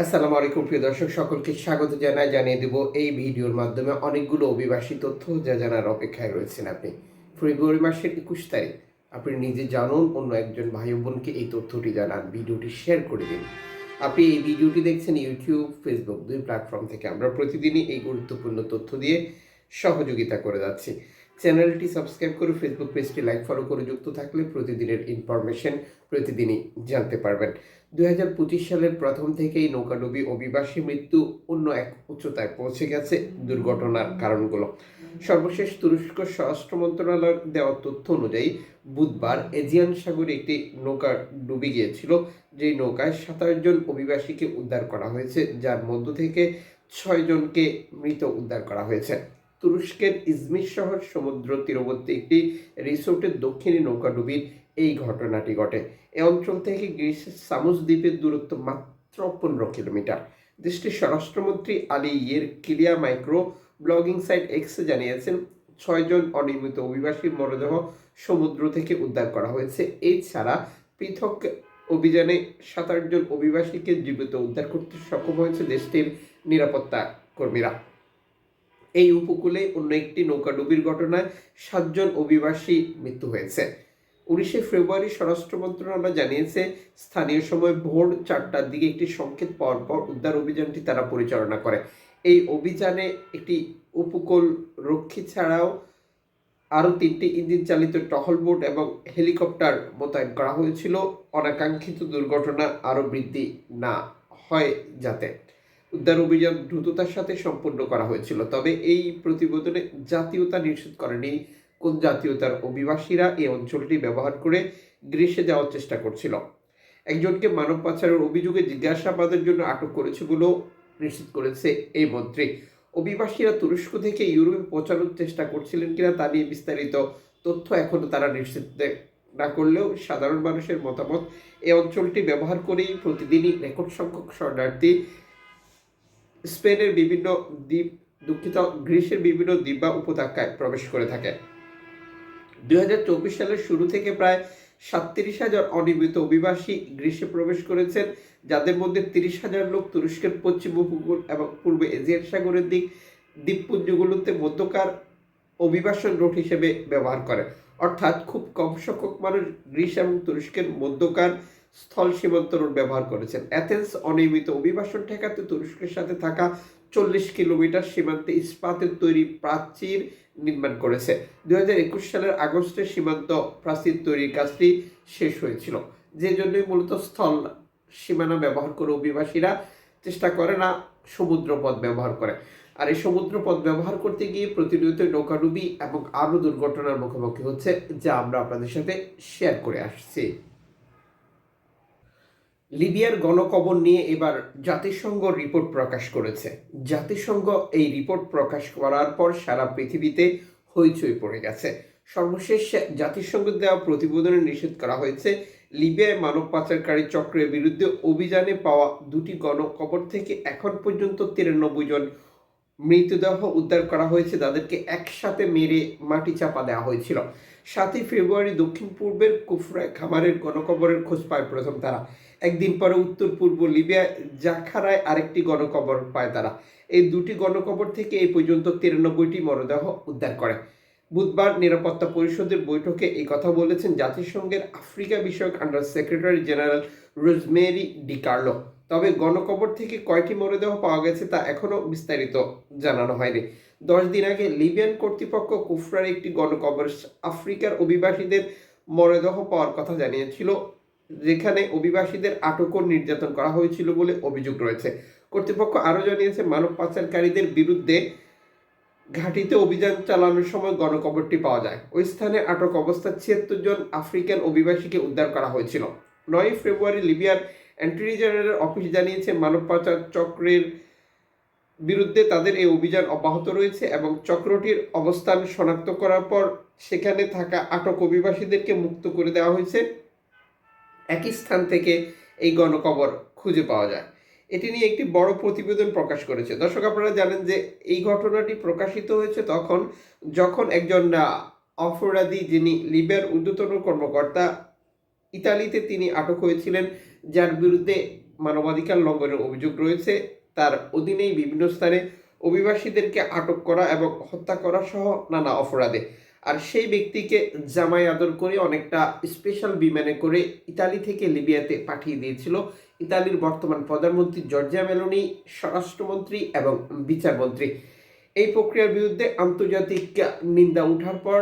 আসসালামু আলাইকুম, প্রিয় দর্শক, সকলকে স্বাগত জানাই, জানিয়ে দেব এই ভিডিওর মাধ্যমে অনেকগুলো অভিবাসী তথ্য যা জানার অপেক্ষায় রয়েছেন আপনি। ফেব্রুয়ারি মাসের একুশ তারিখ, আপনি নিজে জানুন, অন্য একজন ভাই বোনকে এই তথ্যটি জানান, ভিডিওটি শেয়ার করে দিন। আপনি এই ভিডিওটি দেখছেন ইউটিউব, ফেসবুক, দুই প্ল্যাটফর্ম থেকে। আমরা প্রতিদিনই এই গুরুত্বপূর্ণ তথ্য দিয়ে সহযোগিতা করে যাচ্ছি। চ্যানেলটি সাবস্ক্রাইব করে ফেসবুক পেজটি লাইক, ফলো করে যুক্ত থাকলে প্রতিদিনের ইনফরমেশন প্রতিদিনই জানতে পারবেন। দুই হাজার পঁচিশ সালের প্রথম থেকেই নৌকাডুবি অভিবাসী মৃত্যু অন্য এক উচ্চতায় পৌঁছে গেছে দুর্ঘটনার কারণগুলো। সর্বশেষ তুরস্ক স্বরাষ্ট্র মন্ত্রণালয়ের দেওয়া তথ্য অনুযায়ী, বুধবার এজিয়ান সাগরে একটি নৌকা ডুবে গিয়েছিল, যেই নৌকায় সাতাশ জন অভিবাসীকে উদ্ধার করা হয়েছে, যার মধ্য থেকে ছয় জনকে মৃত উদ্ধার করা হয়েছে। তুরস্কের ইজমির শহর সমুদ্র তীরবর্তী একটি রিসোর্টের দক্ষিণে নৌকাডুবির এই ঘটনাটি ঘটে। এ অঞ্চল থেকে গ্রিসের সামুস দ্বীপের দূরত্ব মাত্র পনেরো কিলোমিটার। দেশটির স্বরাষ্ট্রমন্ত্রী আলী ইয়ের কিলিয়া মাইক্রো ব্লগিং সাইট এক্সে জানিয়েছেন ছয়জন অনিয়মিত অভিবাসীর মরদেহ সমুদ্র থেকে উদ্ধার করা হয়েছে। এছাড়া পৃথক অভিযানে সাত জন অভিবাসীকে জীবিত উদ্ধার করতে সক্ষম হয়েছে দেশটির নিরাপত্তা কর্মীরা। এই উপকূলে অন্য একটি নৌকাডুবির ঘটনায় সাতজন অভিবাসী মৃত্যু হয়েছে। উনিশে ফেব্রুয়ারি স্বরাষ্ট্র মন্ত্রণালয় জানিয়েছে, স্থানীয় সময় ভোর চারটার দিকে একটি সংকেত পাওয়ার পর উদ্ধার অভিযানটি তারা পরিচালনা করে। এই অভিযানে একটি উপকূল রক্ষী ছাড়াও আরও তিনটি ইঞ্জিন চালিত টহল বোট এবং হেলিকপ্টার মোতায়েন করা হয়েছিল। অনাকাঙ্ক্ষিত দুর্ঘটনা আরও বৃদ্ধি না হয় যাতে। উদ্ধার অভিযান দ্রুততার সাথে সম্পন্ন করা হয়েছিল। তবে এই প্রতিবেদনে জাতীয়তা নিশ্চিত করেনি। কোন জাতীয়তার অভিবাসীরা এই অঞ্চলটি ব্যবহার করে গ্রীসে যাওয়ার চেষ্টা করছিল? একজনকে মানব পাচারের অভিযোগে জিজ্ঞাসাবাদের জন্য আটক করেছে বলেও নিশ্চিত করেছে এই মন্ত্রী। অভিবাসীরা তুরস্ক থেকে ইউরোপে পৌঁছানোর চেষ্টা করছিলেন কিনা তা নিয়ে বিস্তারিত তথ্য এখনও তারা নিশ্চিত না করলেও সাধারণ মানুষের মতামত, এই অঞ্চলটি ব্যবহার করেই প্রতিদিনই রেকর্ড সংখ্যক শরণার্থী স্পেনের বিভিন্ন দ্বীপ দুঃখিত, গ্রিসের বিভিন্ন দ্বীপ বা উপত্যকায় প্রবেশ করে থাকে। দুই হাজার চব্বিশ সালের শুরু থেকে প্রায় সাতত্রিশ হাজার অনিয়মিত অভিবাসী গ্রীষ্মে প্রবেশ করেছেন, যাদের মধ্যে তিরিশ হাজার লোক তুরস্কের পশ্চিম উপকূল এবং পূর্বে এজিয়ান সাগরের দিক দ্বীপপুঞ্জগুলোতে মধ্যকার অভিবাসন রুট হিসেবে ব্যবহার করে অর্থাৎ খুব কম সংখ্যক মানুষ গ্রিস এবং তুরস্কের মধ্যকার স্থল সীমান্ত রোড ব্যবহার করেছেন। অ্যাথেন্স অনিয়মিত অভিবাসন ঠেকাতে তুরস্কের সাথে থাকা চল্লিশ কিলোমিটার সীমান্তে ইস্পাতের তৈরি প্রাচীর নির্মাণ করেছে। দুই হাজার একুশ সালের আগস্টে সীমান্ত প্রাচীর তৈরির কাজটি শেষ হয়েছিল। যে জন্যই মূলত স্থল সীমানা ব্যবহার করে অভিবাসীরা চেষ্টা করে না, সমুদ্রপথ ব্যবহার করে। আর এই সমুদ্রপথ ব্যবহার করতে গিয়ে প্রতিনিয়ত নৌকাডুবি এবং আরও দুর্ঘটনার মুখোমুখি হচ্ছে, যা আমরা আপনাদের সাথে শেয়ার করে আসছি। লিবিয়ার গণকবর নিয়ে এবার জাতিসংঘ রিপোর্ট প্রকাশ করেছে। জাতিসংঘ এই রিপোর্ট প্রকাশ করার পর সারা পৃথিবীতে হইচই পড়ে গেছে। সর্বশেষ জাতিসংঘ দেওয়া প্রতিবেদনে নিষেধ করা হয়েছে, লিবিয়ায় মানব পাচারকারী চক্রের বিরুদ্ধে অভিযানে পাওয়া দুটি গণকবর থেকে এখন পর্যন্ত তিরানব্বই জন মৃতদেহ উদ্ধার করা হয়েছে, তাদেরকে একসাথে মেরে মাটি চাপা দেওয়া হয়েছিল। সাতই ফেব্রুয়ারি দক্ষিণ পূর্বের কুফরায় খামারের গণকবরের খোঁজ পায় প্রথম তারা। একদিন পরে উত্তর পূর্ব লিবিয়া জাখারায় আরেকটি গণকবর পায় তারা। এই দুটি গণকবর থেকে এই পর্যন্ত তিরানব্বইটি মরদেহ উদ্ধার করে। বুধবার নিরাপত্তা পরিষদের বৈঠকে এই কথা বলেছেন জাতিসংঘের আফ্রিকা বিষয়ক under secretary general Rosemary DiCarlo. তবে গণকবর থেকে কয়টি মরদেহ পাওয়া গেছে তা এখনও বিস্তারিত জানানো হয়নি। দশ দিন আগে লিবিয়ান কর্তৃপক্ষ কুফরার একটি গণকবর আফ্রিকার অভিবাসীদের মরদেহ পাওয়ার কথা জানিয়েছিল। যেখানে অভিবাসীদের আটক ও নির্যাতন করা হয়েছিল বলে অভিযোগ রয়েছে। কর্তৃপক্ষ আরও জানিয়েছে, মানব পাচারকারীদের বিরুদ্ধে ঘাঁটিতে অভিযান চালানোর সময় গণকবরটি পাওয়া যায়। ওই স্থানে আটক অবস্থায় ছিয়াত্তর জন আফ্রিকান অভিবাসীকে উদ্ধার করা হয়েছিল। নয় ফেব্রুয়ারি লিবিয়ার অ্যান্টনি জেনারেলের অফিস জানিয়েছে, মানব পাচার চক্রের বিরুদ্ধে তাদের এই অভিযান অব্যাহত রয়েছে এবং চক্রটির অবস্থান শনাক্ত করার পর সেখানে থাকা আটক অভিবাসীদেরকে মুক্ত করে দেওয়া হয়েছে। একই স্থান থেকে এই গণকবর খুঁজে পাওয়া যায়। এটি নিয়ে একটি বড় প্রতিবেদন প্রকাশ করেছে। দর্শক, আপনারা জানেন যে এই ঘটনাটি প্রকাশিত হয়েছে তখন, যখন একজন অপরাধী যিনি লিবিয়ার ঊর্ধ্বতন কর্মকর্তা, ইতালিতে তিনি আটক হয়েছিলেন, যার বিরুদ্ধে মানবাধিকার লঙ্ঘনের অভিযোগ রয়েছে। তার অধীনেই বিভিন্ন স্থানে অভিবাসীদেরকে আটক করা এবং হত্যা করা সহ নানা অপরাধে আর সেই ব্যক্তিকে জামাই আদর করে অনেকটা স্পেশাল বিমানে করে ইতালি থেকে লিবিয়াতে পাঠিয়ে দিয়েছিল। ইতালির বর্তমান প্রধানমন্ত্রী জর্জিয়া মেলোনি, স্বরাষ্ট্রমন্ত্রী এবং বিচারমন্ত্রী। এই প্রক্রিয়ার বিরুদ্ধে আন্তর্জাতিক নিন্দা ওঠার পর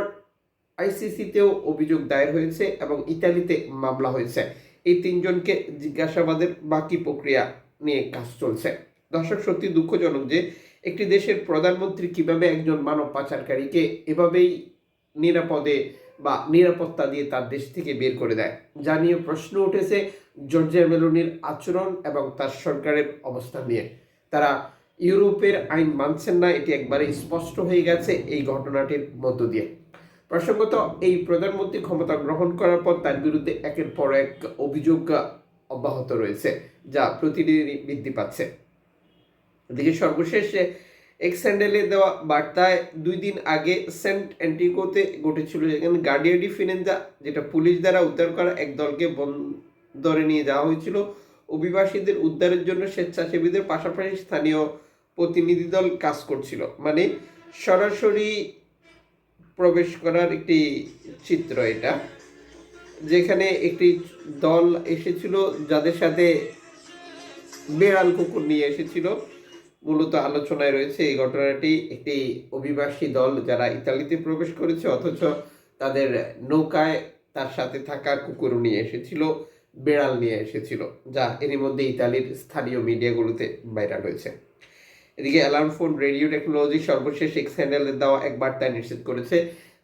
আইসিসিতেও অভিযোগ দায়ের হয়েছে এবং ইতালিতে মামলা হয়েছে। এই তিনজনকে জিজ্ঞাসাবাদের বাকি প্রক্রিয়া নিয়ে কাজ চলছে। দর্শক, সত্যি দুঃখজনক যে একটি দেশের প্রধানমন্ত্রী কীভাবে একজন মানব পাচারকারীকে এভাবেই নিরাপদে বা নিরাপত্তা দিয়ে তার দেশ থেকে বের করে দেয়। যা নিয়ে প্রশ্ন উঠেছে জর্জিয়া মেলোনির আচরণ এবং তার সরকারের অবস্থান নিয়ে। তারা ইউরোপের আইন মানছেন না, এটি একবারে স্পষ্ট হয়ে গেছে এই ঘটনাটির মধ্য দিয়ে। প্রসঙ্গত, এই প্রধানমন্ত্রী ক্ষমতা গ্রহণ করার পর তার বিরুদ্ধে একের পর এক অভিযোগ অব্যাহত রয়েছে, যা প্রতিদিন বৃদ্ধি পাচ্ছে। এদিকে সর্বশেষ এক্স স্যান্ডেলে দেওয়া বার্তায় দুই দিন আগে সেন্ট অ্যান্টিকোতে ঘটেছিল, যেখানে গার্ডিয়া ডি ফিনেন্সা যেটা পুলিশ দ্বারা উদ্ধার করা এক দলকে বন্দরে নিয়ে যাওয়া হয়েছিল, অভিবাসীদের উদ্ধারের জন্য স্বেচ্ছাসেবীদের পাশাপাশি স্থানীয় প্রতিনিধি দল কাজ করছিল। মানে সরাসরি প্রবেশ করার একটি চিত্র এটা, যেখানে একটি দল এসেছিল, যাদের সাথে বেড়াল কুকুর নিয়ে এসেছিল। মূলত আলোচনায় রয়েছে এই ঘটনাটি একটি অভিবাসী দল যারা ইতালিতে প্রবেশ করেছে, অথচ তাদের নৌকায় তার সাথে থাকা কুকুর নিয়ে এসেছিল, বেড়াল নিয়ে এসেছিল, যা এরই মধ্যে ইতালির স্থানীয় মিডিয়াগুলোতে ভাইরাল হয়েছে। এদিকে অ্যালার্ম ফোন, রেডিও টেকনোলজি সর্বশেষ এক্স হ্যান্ডেলে দেওয়া এক বার্তায় নিশ্চিত করেছে,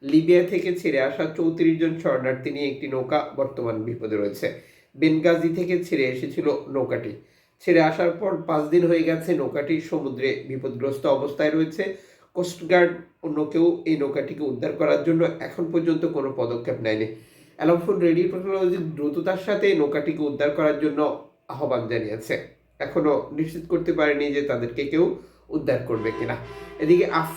লিবিয়া থেকে ছেড়ে আসা চৌত্রিশ জন শরণার্থী নিয়ে একটি নৌকা বর্তমান বিপদে রয়েছে। বেনগাজি থেকে ছেড়ে এসেছিল নৌকাটি। ছেড়ে আসার পর পাঁচ দিন হয়ে গেছে নৌকাটি সমুদ্রে বিপদগ্রস্ত অবস্থায় রয়েছে। কোস্টগার্ড অন্য কেউ এই নৌকাটিকে উদ্ধার করার জন্য এখন পর্যন্ত কোনো পদক্ষেপ নেয়নি। অ্যালামফোন রেডিও টেকনোলজি দ্রুততার সাথে নৌকাটিকে উদ্ধার করার জন্য আহ্বান জানিয়েছে। এখনও নিশ্চিত করতে পারেনি যে তাদেরকে কেউ উদ্ধার করবে কিনা। এদিকে আফ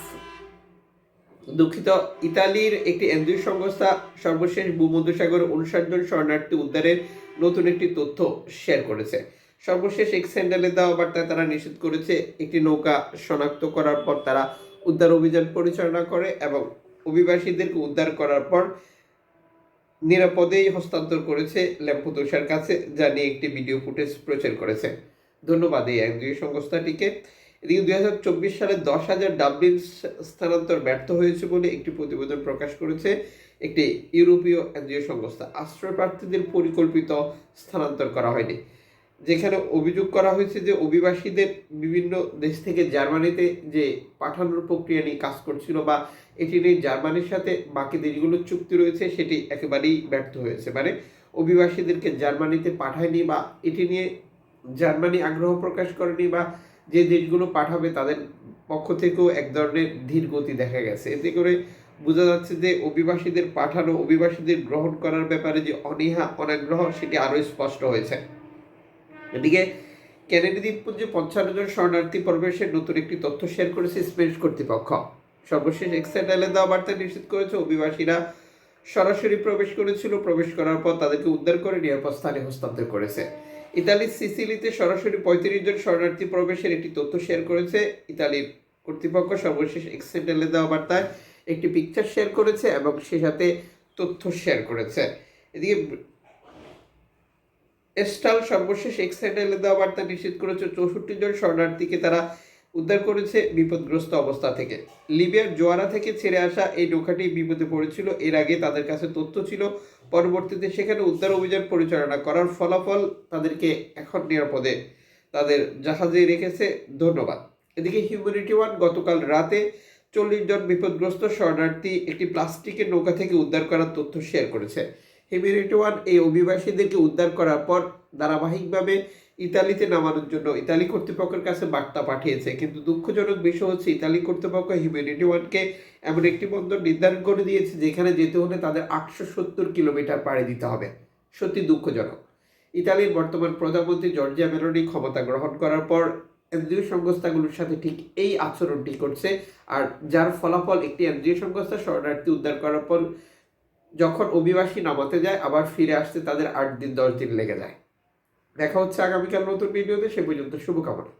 দুঃখিত, ইতালির একটি এনজিও সংস্থা সর্বশেষ ভূমধ্যসাগরে উনষাট জন শরণার্থী উদ্ধারের নতুন একটি তথ্য শেয়ার করেছে। সর্বশেষ এক্স হ্যান্ডেলে দেওয়া বার্তায় তারা নিষেধ করেছে। একটি নৌকা শনাক্ত করার পর তারা উদ্ধার অভিযান পরিচালনা করে এবং অভিবাসীদেরকে উদ্ধার করার পর নিরাপদেই হস্তান্তর করেছে ল্যাম্পোতোষার কাছে, যা নিয়ে একটি ভিডিও ফুটেজ প্রচার করেছে। ধন্যবাদ এই এনজিও সংস্থাটিকে। এদিকে দুই হাজার চব্বিশ সালে দশ হাজার ডাবলিন স্থানান্তর ব্যর্থ হয়েছে বলে একটি প্রতিবেদন প্রকাশ করেছে একটি ইউরোপীয় এনজিও সংস্থা। আশ্রয় প্রার্থীদের পরিকল্পিত স্থানান্তর করা হয়নি। যেখানে অভিযোগ করা হয়েছে যে অভিবাসীদের বিভিন্ন দেশ থেকে জার্মানিতে যে পাঠানোর প্রক্রিয়া নিয়ে কাজ করছিল বা এটি নিয়ে জার্মানির সাথে বাকি দেশগুলোর চুক্তি রয়েছে, সেটি একেবারেই ব্যর্থ হয়েছে। মানে অভিবাসীদেরকে জার্মানিতে পাঠায়নি বা এটি নিয়ে জার্মানি আগ্রহ প্রকাশ করেনি বা যে দেশগুলো পাঠাবে তাদের পক্ষ থেকেও এক ধরনের ধীর গতি দেখা গেছে। এতে করে বোঝা যাচ্ছে যে অভিবাসীদের পাঠানো, অভিবাসীদের গ্রহণ করার ব্যাপারে যে অনীহা, অনাগ্রহ, সেটি আরও স্পষ্ট হয়েছে। এদিকে কেনেডি দ্বীপপুঞ্জে পঞ্চান্ন জন শরণার্থী প্রবেশের নতুন একটি তথ্য শেয়ার করেছে স্পেনিশ কর্তৃপক্ষ। সর্বশেষ এক্সাইটালে দেওয়া বার্তা নিশ্চিত করেছে, অভিবাসীরা সরাসরি প্রবেশ করেছিল, প্রবেশ করার পর তাদেরকে উদ্ধার করে নিরাপদ স্থানে হস্তান্তর করেছে। ইতালির সিসিলিতে সরাসরি পঁয়ত্রিশ জন শরণার্থী প্রবেশের একটি তথ্য শেয়ার করেছে। ইতালির কর্তৃপক্ষ সর্বশেষ এক্সেন্ডেলে দেওয়া বার্তায় একটি পিকচার শেয়ার করেছে এবং সে সাথে তথ্য শেয়ার করেছে। এদিকে এস্টাল সর্বশেষ এক্সাইডেলে দেওয়া বার্তা নিশ্চিত করেছে, চৌষট্টি জন শরণার্থীকে তারা উদ্ধার করেছে বিপদগ্রস্ত অবস্থা থেকে। লিবিয়ার জোয়ারা থেকে ছেড়ে আসা এই নৌকাটি বিপদে পড়েছিল। এর আগে তাদের কাছে তথ্য ছিল, পরবর্তীতে সেখানে উদ্ধার অভিযান পরিচালনা করার ফলাফল তাদেরকে এখন নিরাপদে তাদের জাহাজে রেখেছে। ধন্যবাদ। এদিকে হিউম্যানিটি ওয়ান গতকাল রাতে চল্লিশ জন বিপদগ্রস্ত শরণার্থী একটি প্লাস্টিকের নৌকা থেকে উদ্ধার করার তথ্য শেয়ার করেছে। হিউম্যানিটি ওয়ান এই অভিবাসীদেরকে উদ্ধার করার পর ধারাবাহিকভাবে ইতালিতে নামানোর জন্য ইতালি কর্তৃপক্ষের কাছে বার্তা পাঠিয়েছে। কিন্তু দুঃখজনক বিষয় হচ্ছে, ইতালি কর্তৃপক্ষ হিউম্যানিটি ওয়ানকে এমন একটি বন্দর নির্ধারণ করে দিয়েছে যেখানে যেতে হলে তাদের আটশো সত্তর কিলোমিটার পাড়ি দিতে হবে। সত্যি দুঃখজনক। ইতালির বর্তমান প্রধানমন্ত্রী জর্জিয়া মেলোনি ক্ষমতা গ্রহণ করার পর এনজিও সংস্থাগুলোর সাথে ঠিক এই আচরণটি করছে। আর যার ফলাফল একটি এনজিও সংস্থা শরণার্থী উদ্ধার করার পর যখন অভিবাসী নামাতে যায়, আবার ফিরে আসতে তাদের আট দিন, দশ দিন লেগে যায়। দেখা হচ্ছে আগামীকাল নতুন ভিডিওতে, সে পর্যন্ত শুভকামনা।